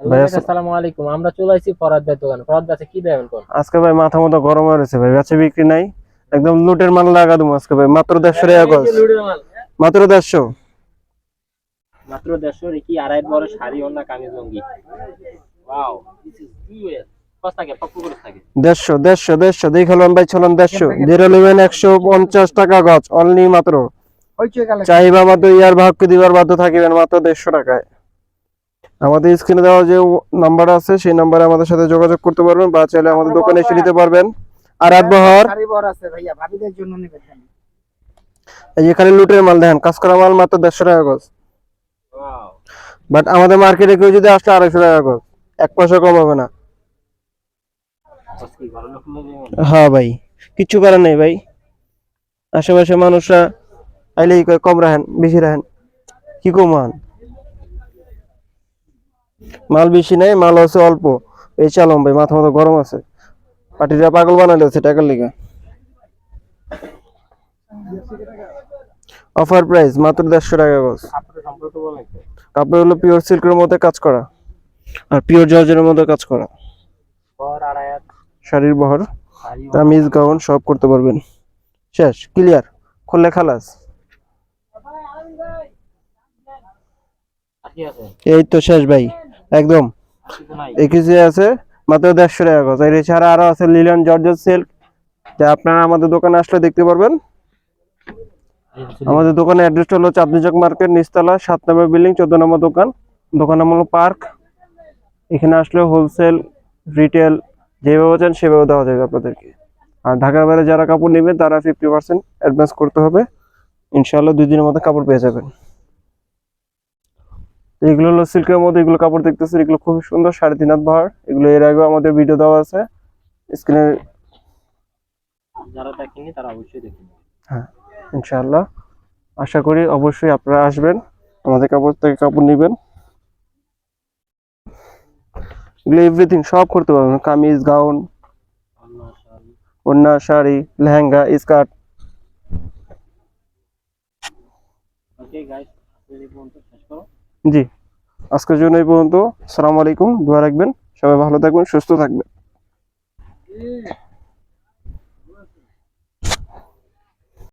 আসসালামু আলাইকুম আমরা চলে আসছি ফরাদ ভাই দোকান। ফরাদ ভাই কি দেবেন কোন? আজকে ভাই মাথা মতো গরম হয়ে রয়েছে ভাই বিক্রি নাই। একদম লুটের মাল লাগা দেবো আজকে ভাই মাত্র দেড়শো টাকা গজ মাত্র দেড়শো। মাত্র দেড়শো কি আড়াই বড় শাড়ি ওনা kameez lungi? Wow this is বিউএস কত থাকে পপ্পু করে থাকে। দেড়শো দেড়শো দেড়শো। দেখালাম ভাই চলুন দেড়শো। জিরো নেবেন একশো পঞ্চাশ টাকা অনলি মাত্র। চাহিবা মাত্র ইয়ার ভাগকে দিবার বাধ্য থাকিবেন মাত্র দেড়শো টাকায়। আমাদের স্ক্রিনে দেওয়া যে নাম্বার আছে সেই নাম্বারে আমাদের সাথে যোগাযোগ করতে পারবেন বা চাইলে আমাদের দোকানে এসে নিতে পারবেন। আর রাত বহর। আছে ভাইয়া ভাবিদের জন্য নেবেন এই যে এখানে লুটের মাল দেখেন কাজ করা মাল মাত্র দেড়শো টাকা গজ। বাট আমাদের মার্কেটে কেউ যদি আসলে আড়াইশো টাকা গজ। এক পয়সা কম হবে না। হ্যাঁ ভাই কিচ্ছু করার নেই ভাই। আশেপাশে মানুষরা আইলেই কয় কম রাখেন বেশি রাখেন। কি কমান মাল বেশি নাই মাল আছে অল্প। এই চালম ভাই মাথা মতো গরম আছে। পার্টিরা পাগল বানালে আছে টাকার লিগা। অফার প্রাইস মাত্র দেড়শো টাকা গজ। কাপড় হলো পিওর সিল্কের মধ্যে কাজ করা। আর পিওর জর্জের মধ্যে কাজ করা। শাড়ির বহর তামিজ গাউন সব করতে পারবেন। শেষ ক্লিয়ার খুললে খালাস। এই তো শেষ ভাই। একদম। এই কিছু আছে মাত্র দেড়শো টাকা গজ আর এছাড়া আরও আছে লিলিয়ন জর্জের সিল্ক যা আপনারা আমাদের দোকানে আসলে দেখতে পারবেন। আমাদের দোকানের অ্যাড্রেসটা হলো চাঁদনি চক মার্কেট নিচতলা সাত নম্বর বিল্ডিং চোদ্দ নম্বর দোকান। দোকান নাম হলো পার্ক এখানে আসলে হোলসেল রিটেল যেভাবে চান সেভাবে দেওয়া যাবে আপনাদেরকে। আর ঢাকার বাইরে যারা কাপড় নেবেন তারা ফিফটি পার্সেন্ট অ্যাডভান্স করতে হবে। ইনশাআল্লাহ দুই দিনের মধ্যে কাপড় পেয়ে যাবেন। এগুলো হলো সিল্কের মধ্যে এগুলো কাপড় দেখতেছেন এগুলো খুব সুন্দর সাড়ে তিন হাত বহর এগুলো এর আগেও আমাদের ভিডিও দেওয়া আছে। স্ক্রিনে যারা দেখেনি তারা অবশ্যই দেখুন হ্যাঁ ইনশাআল্লাহ। আশা করি অবশ্যই আপনারা আসবেন আমাদের কাপড় থেকে কাপড় নেবেন। এগুলো এভরিথিং সব করতে পারবেন কামিজ গাউন আল্লাহ sari lehenga skirt. Okay guys শেষ করো। জি। আজকের জন্য এই পর্যন্ত। সালামু আলাইকুম। দোয়া রাখবেন। সবাই ভালো থাকবেন সুস্থ থাকবেন।